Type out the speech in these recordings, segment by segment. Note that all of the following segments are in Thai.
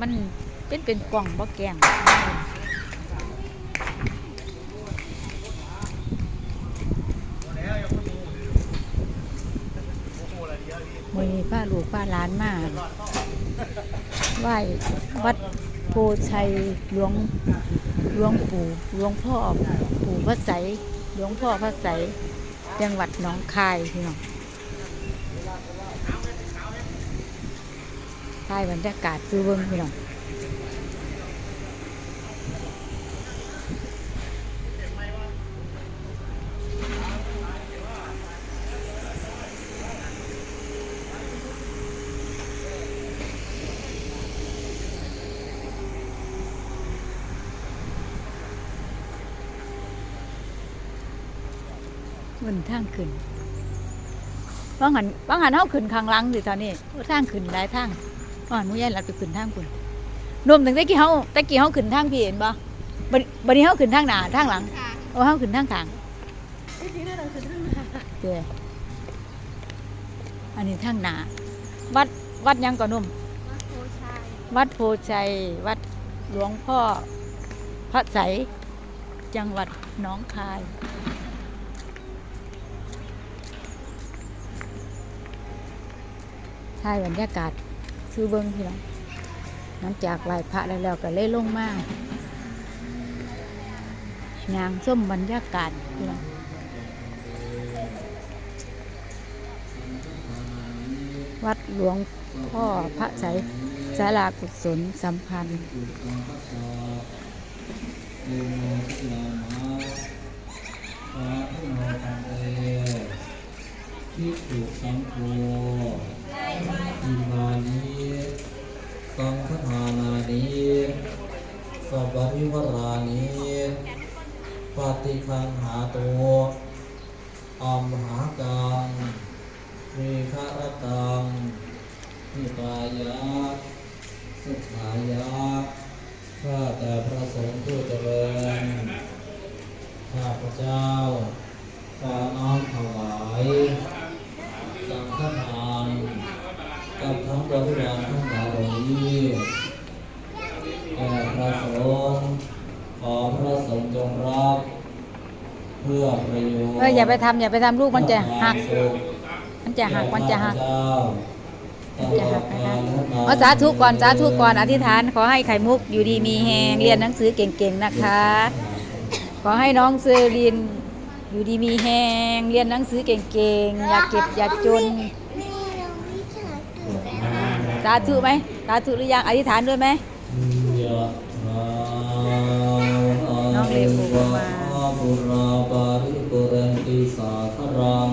มันเป็นเป็นกล่องบ่แกงมือนี้ป้าลูกป้าล้านมาไหว้วัดโพชัยหลวงหลวงปู่หลวงพ่อปู่พระไสยหลวงพ่อพระไสยจังหวัดหนองคายพี่น้อง ถ่ายบรรยากาศซื้อเบิ้งพี่น้องมันทางขึ้นว่างหันว่างหันเฮาขึ้นข้างลังสิตอนนี้ว่าทางขึ้นหลายทาง ว่างหันหนูยายหลับไปขึ้นทางคุณรวมถึงตะกี้เฮาตะกี้เฮาขึ้นทางพี่เห็นบ่บัดบัดนี้เฮาขึ้นทางหน้าทางหลังโอ้เฮาขึ้นทางข้างเด้ออันนี้ทางหน้าวัดวัดหยังก่อนนุ่มวัดโพชัยวัดหลวงพ่อพระไสยจังหวัดหนองคายถ่ายบรรยากาศ ซื้อเบิ้งพี่น้องหลังจากไหว้พระแล้วก็เลยลงมายางส้มบรรยากาศพี่น้องวัดหลวงพ่อพระไสยศาลากุศลสัมพันธ์ทิฏฐุสังโฆ อิมานิสังฆทานานิสัพพะวิวรานิปฏิคังหาโตอัมหากังมีคารตังนิกายะสุขายะข้าแต่พระสงฆ์ผู้เจริญข้าพระเจ้าขอน้อมถวายสังฆทาน กับทั้งบริวารทั้งหลายเหล่านี้แด่พระสงฆ์ขอพระสงฆ์จงรับ เพื่อประโยชน์เอออย่าไปทำอย่าไปทำลูกมันจะหัก มันจะหักมันจะหัก มันจะหักนะเอาสาธุก่อนสาธุก่อนอธิษฐานขอให้ไข่มุกอยู่ดีมีแหงเรียนหนังสือเก่งๆนะคะ ขอให้น้องเซรีนอยู่ดีมีแหงเรียนหนังสือเก่งๆ อย่าเก็บอย่าจน สาธุไหมสาธุหรือยังอธิษฐานด้วยไหมน้องเลโอมาบุราปาริปุเรนติสาครัง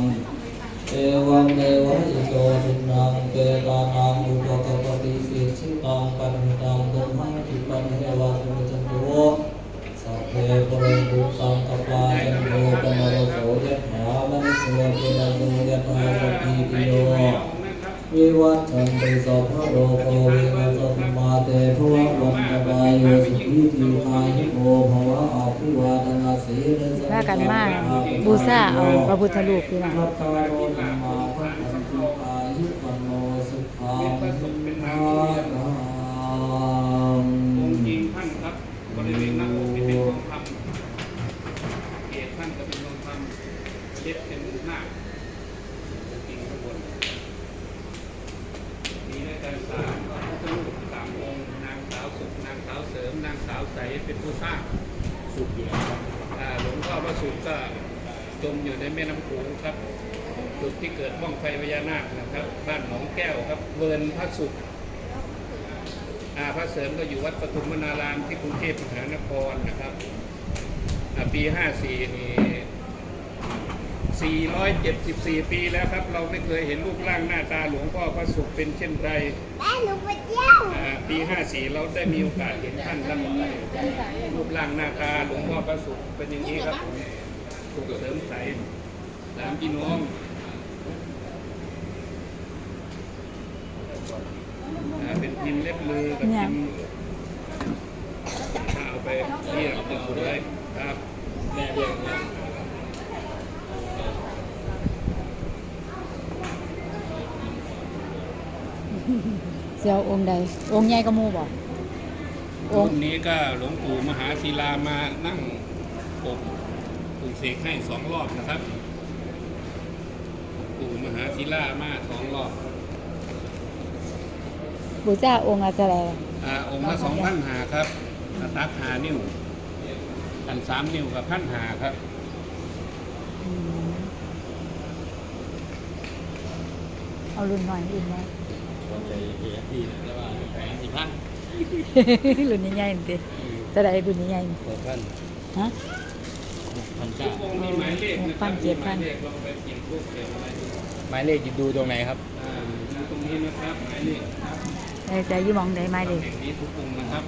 เอวังเอวะอิโตทินังเกตานังอุปกปติปิชิตังปันตังตุมหังติปันเทวะสุจันโตสัพเพปรนตุสังกปาจันโทปนรโสยะถามณิสวะปินันโยะถาสติโย วิวัตชันติสัพพะโรโควินัสสมาเตภวะวันตบายโยสุขีติคายิโกภวะอาภิวาทนาสีเลสว่ากันมาบูชาเอาพระพุทธรูปพี่น้องพัตตาโรธรรมาพัฒนติอายุปันโนสุขาลังองค์หญิงท่านครับบริเวณหน้าอกที่เป็นทองคำเกศท่านก็เป็นทองคำเช็ดเป็นหน้าองค์หญิงข้างบนมีด้วยกันสามพระพุทธรูปสามองค์นางสาวสุขนางสาวเสริม นางสาวใสเป็นผู้สร้างสุขอยู่อ่าหลวงพ่อพระสุขก็จมอยู่ในแม่น้ำโขงครับ จุดที่เกิดบ้องไฟพญานาคนะครับ บ้านหนองแก้วครับเวิร์นพระสุขอาพระเสริมก็อยู่วัดปฐุมวนารามที่กรุงเทพมหานครนะครับอ่าปี 54นี่ 474 ปีแล้วครับ เราไม่เคยเห็นรูปร่างหน้าตาหลวงพ่อพระสุขเป็นเช่นไรแม่หนูไปเที่ยวอ่าปี 54 เราได้มีโอกาสเห็นท่านครับรูปร่างหน้าตาหลวงพ่อพระสุขเป็นอย่างนี้ครับสุขเสริมใสสามพี่น้องอ่าเป็นพิมพ์เล็บมือกับพิมพ์เอาไปเรียกจะสวยครับแม่เรียกนะเสียวองค์ใด องค์ใหญ่ก็มูบอกอรุ่นนี้ก็หลวงปู่มหาศิลามานั่งปกปลูกเสกให้สองรอบนะครับปู่มหาศิลามาสองรอบปู่เจ้าองค์อะไรอ่าองค์ละสองพันหาครับหน้าตักหานิ้วอันสามนิ้วกับพันหาครับ อืมเอารุ่นหน่อยรุ่นน้อย วันเลยเฮียพี่แล้วว่าแผงสิพันรุ่นใหญ่ๆนี่ติแต่ใดรุ่นใหญ่ๆนี่หกพันฮะ หกพันทุเก้ากองค์มีหมายเลขนะคพัรับนเจ็ดพัน มีหมายเลขลองไปเขียนรูปเขียนอะไรดูหมายเลขอยู่ดูตรงไหนครับ อ่าอยู่ตรงนี้นะครับหมายเลขครับไอ้ใจยี่มองได้ไหมเด็ก แห่งนี้ทุกองค์นะครับ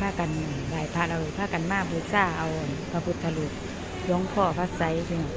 ผ้ากันไหว้พระเราพากันมาบูชาเอาพระพุทธรูปหลวงพ่อพระไสยพี่น้อง